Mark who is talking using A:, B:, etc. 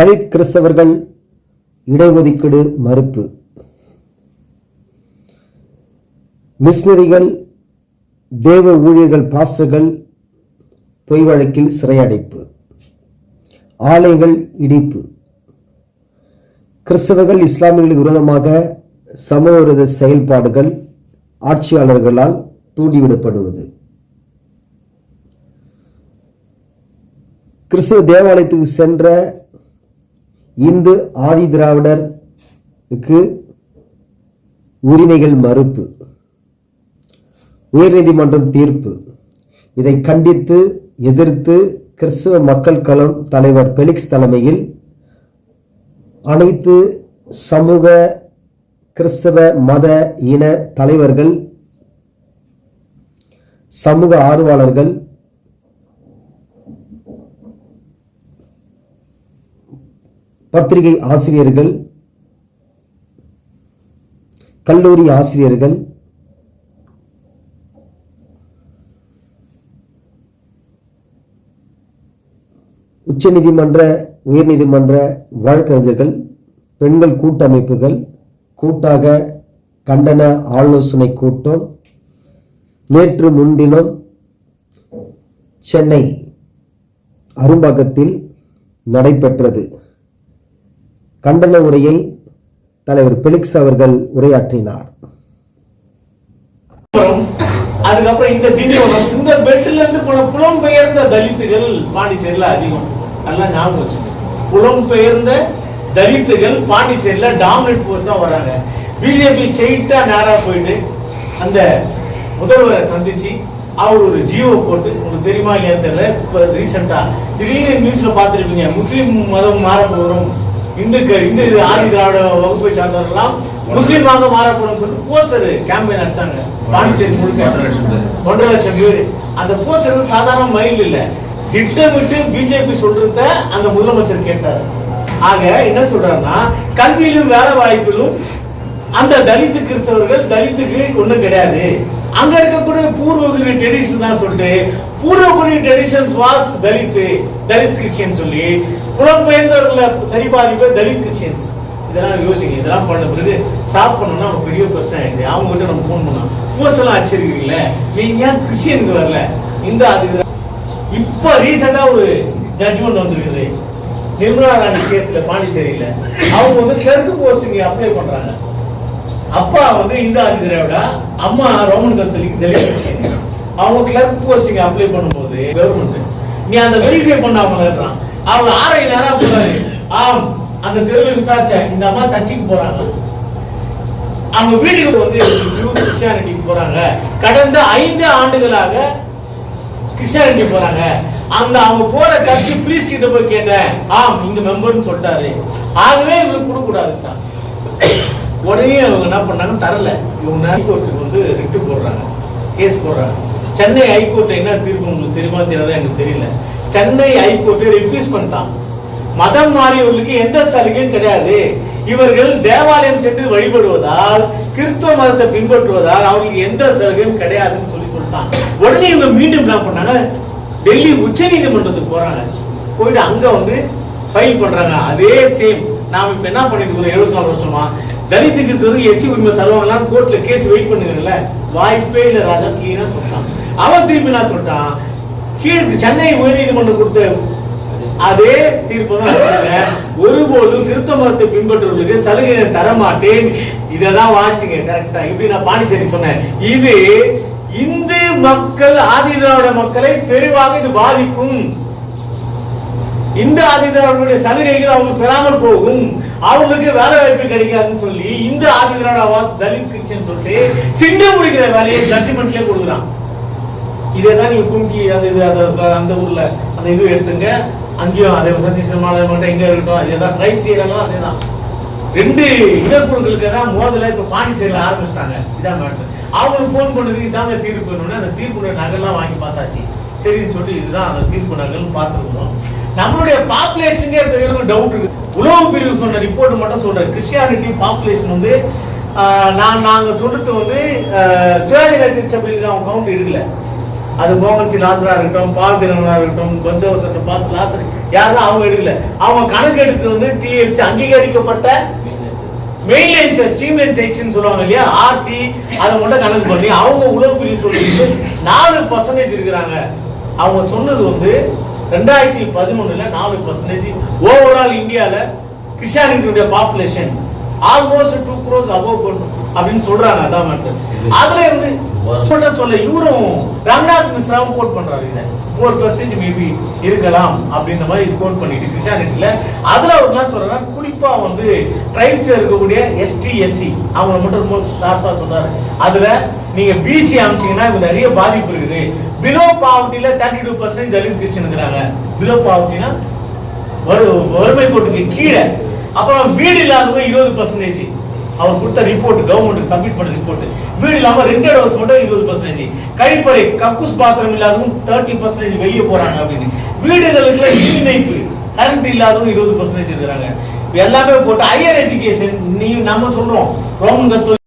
A: தலித் கிறிஸ்தவர்கள் இடஒதுக்கீடு மறுப்பு. மிஷினரிகள் தேவ ஊழியர்கள் பாஸ்டர்கள் பொய் வழக்கில் சிறையடைப்பு. ஆலைகள் இடிப்பு. கிறிஸ்தவர்கள் இஸ்லாமியர்களுக்கு விரோதமாக சமூகவிரோத செயல்பாடுகள் ஆட்சியாளர்களால் தூண்டிவிடப்படுவது. கிறிஸ்துவ தேவாலயத்துக்கு சென்ற இந்து ஆதி திராவிடருக்கு உரிமைகள் மறுப்பு உயர்நீதிமன்றம் தீர்ப்பு. இதை கண்டித்து எதிர்த்து கிறிஸ்துவ மக்கள் களம் தலைவர் பெலிக்ஸ் தலைமையில் அனைத்து சமூக கிறிஸ்தவ மத இன தலைவர்கள் சமூக ஆர்வலர்கள் பத்திரிகை ஆசிரியர்கள் கல்லூரி ஆசிரியர்கள் உச்சநீதிமன்ற உயர்நீதிமன்ற வழக்கறிஞர்கள் பெண்கள் கூட்டமைப்புகள் கூட்டாக கண்டன ஆலோசனை கூட்டம் நேற்று முன்தினம் சென்னை அரும்பாக்கத்தில் நடைபெற்றது. கண்டன உரையை தலைவர் பெலிக்ஸ் அவர்கள் உரையாற்றினார்.
B: அதுக்கப்புறம் இந்த திண்டிவனம் இந்த பெட்டில இருந்து போன புலம்பெயர்ந்த தலித்துகள் பாண்டிச்சேரியில அதிகம். நல்லா ஞாபகம் வச்சுங்க புலம்பெயர்ந்த தலித்துகள் பாண்டிச்சேரியில டாமினேட் போர்ஸா வராங்க பிஜேபி ஸ்ட்ரெயிட்டா நேரா போயிட்டு அந்த முதல்வரை சந்திச்சு அவர் ஒரு ஜியோ போட்டு உங்களுக்கு தெரியுமா இல்லையா தெரியல இப்போ ரீசெண்டா திடீர்னு நியூஸ்ல பார்த்துருப்பீங்க முஸ்லீம் மதம் மாற போகிறோம் இந்துக்கள் இந்து ஆதி திராவிட வகுப்பை சார்ந்தவர்கள்லாம் முஸ்லீம் வாங்க மாற போறோம்னு சொல்லிட்டு போஸ்டர் கேம்பெயின் அடிச்சாங்க. பாண்டிச்சேரி முழுக்க. ஒன்றரை லட்சம் பேர். அந்த வந்து சாதாரண மயில் இல்ல. திட்டமிட்டு பிஜேபி சொல்றத அந்த முதலமைச்சர் கேட்டார். ஆக என்ன சொல்றாருன்னா கல்வியிலும் வேலை வாய்ப்பிலும் அந்த தலித்து கிறிஸ்தவர்கள் தலித்துக்கு ஒண்ணும் கிடையாது. அங்க இருக்கக்கூடிய பூர்வகுடி ட்ரெடிஷன் தான் சொல்லிட்டு பூர்வகுடி traditions was Dalit Dalit Christian சொல்லி புலம்பெயர்ந்தவர்கள சரிபாதிப்பு தலித் கிறிஸ்டியன்ஸ் இதெல்லாம் யோசிங்க இதெல்லாம் பண்ண பிறகு ஸ்டாப் பண்ணோம்னா பெரிய பிரச்சனை ஆயிடுது. அவங்க கிட்ட நம்ம ஃபோன் பண்ணோம். போர்ஸ் எல்லாம் அடிச்சிருக்கீங்கல்ல நீங்க ஏன் கிறிஸ்டியனுக்கு வரல? இந்த அது இப்போ ரீசெண்டாக ஒரு ஜட்ஜ்மெண்ட் வந்திருக்குது. நிர்மலா ராணி கேஸ்ல பாண்டிச்சேரியில. அவங்க வந்து கிளர்க்கு போஸ்டிங் அப்ளை பண்றாங்க. அப்பா வந்து இந்து ஆதி திராவிடா அம்மா ரோமன் கத்தோலிக் தெளிவு அவங்க கிளர்க் போஸ்டிங் அப்ளை பண்ணும்போது கவர்மெண்ட் நீ அந்த வெரிஃபை பண்ணாமலாம் அவங்க ஆரை நேரம் போறாரு. ஆம் அந்த தெருவில் விசாரிச்சேன் இந்த அம்மா சர்ச்சுக்கு போறாங்க. அவங்க வீட்டுக்கு வந்து கிறிஸ்டியானிட்டிக்கு போறாங்க. கடந்த ஐந்து ஆண்டுகளாக கிறிஸ்டியானிட்டி போறாங்க. அந்த அவங்க போற சர்ச்சு பிளீஸ் கிட்ட போய் கேட்டேன். ஆம் இங்க மெம்பர்னு சொல்லிட்டாரு. ஆகவே இவங்களுக்கு கொடுக்க கூடாதுட்டான் உடனே அவங்க என்ன பண்ணாங்க? தரல. இவங்க ஹைகோர்ட்டுக்கு வந்து ரிட்டு போடுறாங்க. கேஸ் போடுறாங்க. சென்னை ஹைகோர்ட் என்ன தீர்ப்பு உங்களுக்கு தெரியுமா தெரியாதா எனக்கு தெரியல. சென்னை ஹைகோர்ட்டை ரிஃப்யூஸ் பண்ணிட்டான். மதம் மாறியவர்களுக்கு எந்த சலுகையும் கிடையாது. இவர்கள் தேவாலயம் சென்று வழிபடுவதால் கிறிஸ்துவ மதத்தை பின்பற்றுவதால் அவர்களுக்கு எந்த சலுகையும் கிடையாதுன்னு சொல்லி சொல்லிட்டான் உடனே இவங்க மீண்டும் என்ன பண்ணாங்க? டெல்லி உச்ச நீதிமன்றத்துக்கு போறாங்க. போயிட்டு அங்க வந்து ஃபைல் பண்றாங்க. அதே சேம் நாம இப்ப என்ன பண்ணிட்டு இருக்கோம்? எழுபத்தி நாலு வருஷமா தலித்துக்கு தெரிஞ்சு எச்சி உரிமை தருவாங்களான்னு கோர்ட்ல கேஸ் வெயிட் பண்ணுங்கல்ல வாய்ப்பே இல்ல ராஜா கிளீனா சொல்லிட்டான் அவன் திருப்பி என்ன சொல்லிட்டான்? கீழ்க்கு சென்னை உயர்நீதிமன்றம் கொடுத்த அதே தீர்ப்பு தான் ஒருபோதும் கிறிஸ்தவ மதத்தை பின்பற்றுவர்களுக்கு சலுகை தர மாட்டேன் இததான் வாசிங்க கரெக்டா இப்படி நான் பாண்டிச்சேரி சொன்னேன். இது இந்து மக்கள் ஆதி திராவிட மக்களை பெரிவாக இது பாதிக்கும். இந்த ஆதி சலுகைகள் அவங்க பெறாமல் போகும். அவங்களுக்கு வேலை வாய்ப்பு கிடைக்காதுன்னு சொல்லி இந்த ஆதி தலித் கிறிஸ்டியன் சொல்லிட்டு சிண்ட முடிக்கிற வேலையை ஜட்ஜ்மெண்ட்லயே கொடுக்குறான். இதே தான் நீங்க கும்கி அது இது அது அந்த ஊர்ல அந்த இது எடுத்துங்க. அங்கேயும் அதே சதீஷ் மாலை எங்க இருக்கட்டும் அதே தான் ரைட் செய்யறாங்களோ அதே தான். ரெண்டு இடக்குழுக்களுக்கு தான் மோதல இப்ப பாண்டிச்சேரியில ஆரம்பிச்சிட்டாங்க. இதான் மேட்டர் அவங்களுக்கு ஃபோன் பண்ணது இதாங்க தீர்ப்பு. அந்த தீர்ப்பு நகல்லாம் வாங்கி பார்த்தாச்சு. சரின்னு சொல்லி இதுதான் அந்த தீர்ப்பு நகர்னு பார்த்துருக்கோம். நம்மளுடைய பாப்புலேஷனே பெரியவங்க டவுட் இருக்கு. உளவு பிரிவு சொன்ன ரிப்போர்ட் மட்டும் சொல்றேன் கிறிஸ்டியானிட்டி பாப்புலேஷன் வந்து நான் நாங்க சொல்றது வந்து சுயாதீன திருச்சபையில் அவங்க கவுண்ட் எடுக்கல. அது மோகன்சி லாசரா இருக்கட்டும் பால் தினமனா இருக்கட்டும் பந்தோபஸ்த பார்த்து லாசர் யாரும் அவங்க எடுக்கல. அவங்க கணக்கு எடுத்து வந்து டிஎல்சி அங்கீகரிக்கப்பட்ட மெயின்லைன் ஸ்ட்ரீம்லைன் சைட்ஸ்னு சொல்லுவாங்க இல்லையா? ஆர்சி அதை மட்டும் கணக்கு பண்ணி அவங்க உளவு பிரிவு சொல்லிட்டு நாலு பர்சன்டேஜ் இருக்கிறாங்க. அவங்க சொன்னது வந்து ரெண்டாயிரத்தி பதிமூணுல நாலு பர்சன்டேஜ் ஓவரால் இந்தியால கிறிஸ்டியானிட்டியுடைய population almost two crores above அப்படின்னு சொல்றாங்க அதான் அதுல இருந்து மட்டும் சொல்ல இவரும் ரங்கநாத் மிஸ்ராவும் கோட் பண்றாரு இதை. ஃபோர் பர்சன்டேஜ் மேபி இருக்கலாம் அப்படின்ற மாதிரி கோட் பண்ணிட்டு கிறிஸ்டியானிட்டில அதுல அவர் என்ன சொல்றாருன்னா குறிப்பா வந்து ட்ரைப்ஸ் இருக்கக்கூடிய எஸ்டி எஸ்சி அவங்களை மட்டும் ரொம்ப ஷார்ப்பா சொல்றாரு. அதுல நீங்க பிசி அமைச்சீங்கன்னா இது நிறைய பாதிப்பு இருக்குது. Below பாவர்ட்டில thirty two percentage Dalit Christian இருக்கிறாங்க. பிலோ பாவர்ட்டினா வறுமை கோட்டுக்கு கீழே. அப்புறம் வீடு இல்லாதவங்க இருபது பர்சன்டேஜ் அவர் கொடுத்த ரிப்போர்ட் கவர்மெண்ட் சப்மிட் பண்ண ரிப்போர்ட் வீடு இல்லாம ரெண்டட் ஹவுஸ் மட்டும் இருபது பர்சன்டேஜ் கழிப்பறை கக்கூஸ் பாத்திரம் இல்லாதவங்க தேர்ட்டி பர்சன்டேஜ் வெளியே போறாங்க அப்படின்னு. வீடுகளுக்குள்ள மின் இணைப்பு கரண்ட் இல்லாதவங்க இருபது பர்சன்டேஜ் இருக்கிறாங்க. எல்லாமே போட்டு ஹையர் எஜுகேஷன் நீ நம்ம சொல்றோம் ரோமன் கத்தோலிக்க